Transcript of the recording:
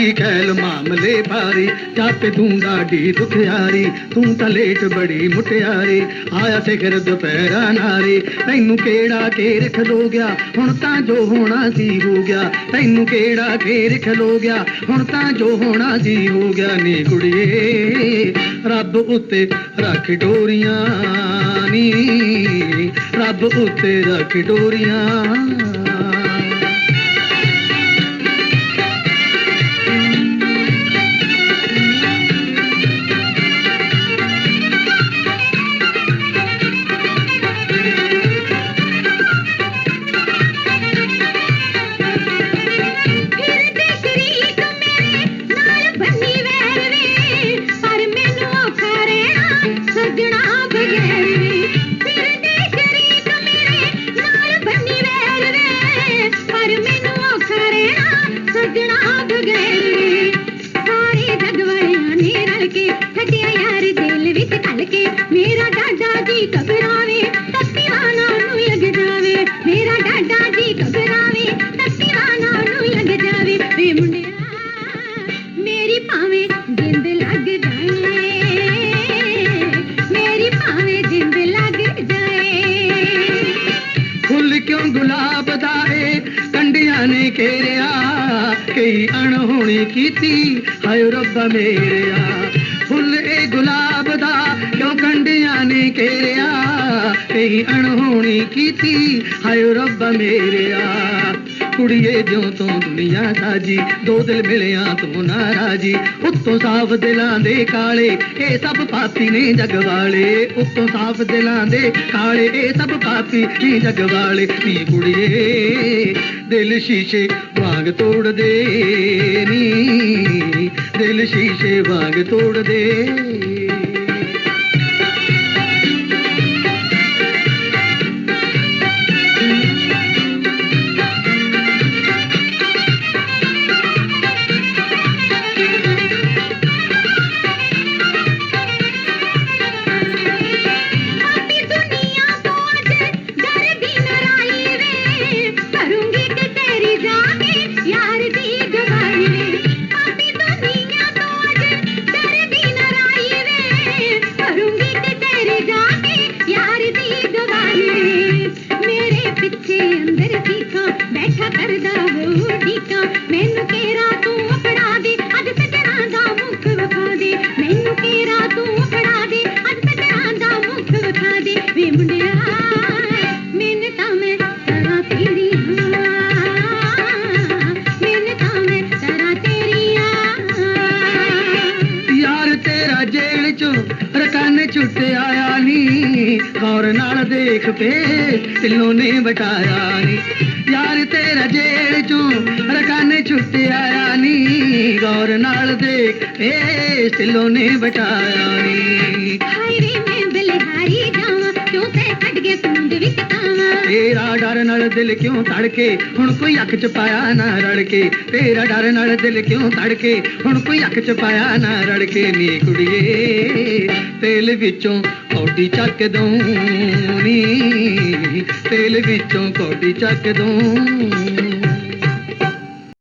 ਕੱਚੀ ਖੈਲ ਮਾਮਲੇ ਭਾਰੀ। ਜਾਪੇ ਤੂੰ ਡਾਢੀ ਦੁਖਿਆਰੀ ਤੂੰ ਤਾਂ ਲੇਟ ਬੜੀ ਮੁਟਿਆਰੀ। ਆਇਆ ਸਿਖਰ ਦੁਪਹਿਰਾ ਨਾਰੀ, ਤੈਨੂੰ ਕਿਹੜਾ ਘੇਰ ਖਲੋ ਗਿਆ? ਹੁਣ ਤਾਂ ਜੋ ਹੋਣਾ ਸੀ ਹੋ ਗਿਆ। ਤੈਨੂੰ ਕਿਹੜਾ ਘੇਰ ਖਲੋ ਗਿਆ? ਹੁਣ ਤਾਂ ਜੋ ਹੋਣਾ ਸੀ ਹੋ ਗਿਆ ਨੀ ਕੁੜੀਏ। ਰੱਬ ਉੱਤੇ ਰੱਖ ਡੋਰੀਆਂ ਨੀ। ਰੱਬ ਉੱਤੇ ਰੱਖ ਡੋਰੀਆਂ। ಗಣ ਕਿਉਂ ਗੁਲਾਬ ਦਾ ਏ ਕੰਡਿਆਂ ਨੇ ਘੇਰਿਆ, ਕਈ ਅਣਹੋਣੀ ਕੀਤੀ, ਹਾਏ ਰੱਬਾ ਮੇਰਿਆ। ਫੁੱਲ ਏ ਗੁਲਾਬ ਦਾ, ਕਿਉਂ ਕੰਡਿਆਂ ਨੇ ਘੇਰਿਆ, ਕਈ ਅਣਹੋਣੀ ਕੀਤੀ, ਹਾਏ ਰੱਬਾ ਮੇਰਿਆ। ਕੁੜੀਏ, ਜਿਉਂ ਤੋਂ ਦੁਨੀਆ ਸਾਜੀ, ਦੋ ਦਿਲ ਮਿਲਿਆ ਤੂੰ ਨਾਰਾਜੀ। ਉੱਤੋਂ ਸਾਫ਼ ਦਿਲਾਂ ਦੇ ਕਾਲੇ, ਇਹ ਸਭ ਪਾਪੀ ਨੇ ਜਗ ਵਾਲੇ। ਉੱਤੋਂ ਸਾਫ਼ ਦਿਲਾਂ ਦੇ ਕਾਲੇ, ਇਹ ਸਭ ਪਾਪੀ ਨੇ ਜਗ ਵਾਲੇ। ਨੀ ਕੁੜੀਏ, ਦਿਲ ਸ਼ੀਸ਼ੇ ਵਾਂਗ ਤੋੜ ਦੇ ਨੀ। ਦਿਲ ਸ਼ੀਸ਼ੇ ਵਾਂਗ ਤੋੜ ਦੇ ਆਇਆ ਨੀ। ਗੌਰ ਨਾਲ ਦੇਖ ਪੇ ਤਿਲੋਂ ਨੇ ਬਟਾਇਆ ਨੀ। ਯਾਰ ਤੇਰਾ ਜੇਲ ਚੋਂ ਰਕਨ ਛੁੱਟ ਆਇਆ ਨੀ। ਗੌਰ ਨਾਲ ਦੇਖ ਪੇ ਤਿਲੋਂ ਨੇ ਬਟਾਇਆ ਨੀ। ਤੇ ਛੱਡ ਗਿਆ ਤੇਰਾ ਡਰ ਨਾਲ ਦਿਲ ਕਿਉਂ ਧੜਕੇ? ਹੁਣ ਕੋਈ ਅੱਖ ਚ ਪਾਇਆ ਨਾ ਰੜ ਕੇ ਤੇਰਾ ਡਰ ਨਾਲ ਦਿਲ ਕਿਉਂ ਧੜਕੇ? ਹੁਣ ਕੋਈ ਅੱਖ ਚ ਪਾਇਆ ਨਾ ਰੜ ਕੇ ਨੀ ਕੁੜੀਏ, ਤੇਲ ਵਿੱਚੋਂ ਕੌਡੀ ਚੱਕ ਦਊਂ ਨੀ। ਤੇਲ ਵਿੱਚੋਂ ਕੌਡੀ ਚੱਕ ਦਊਂ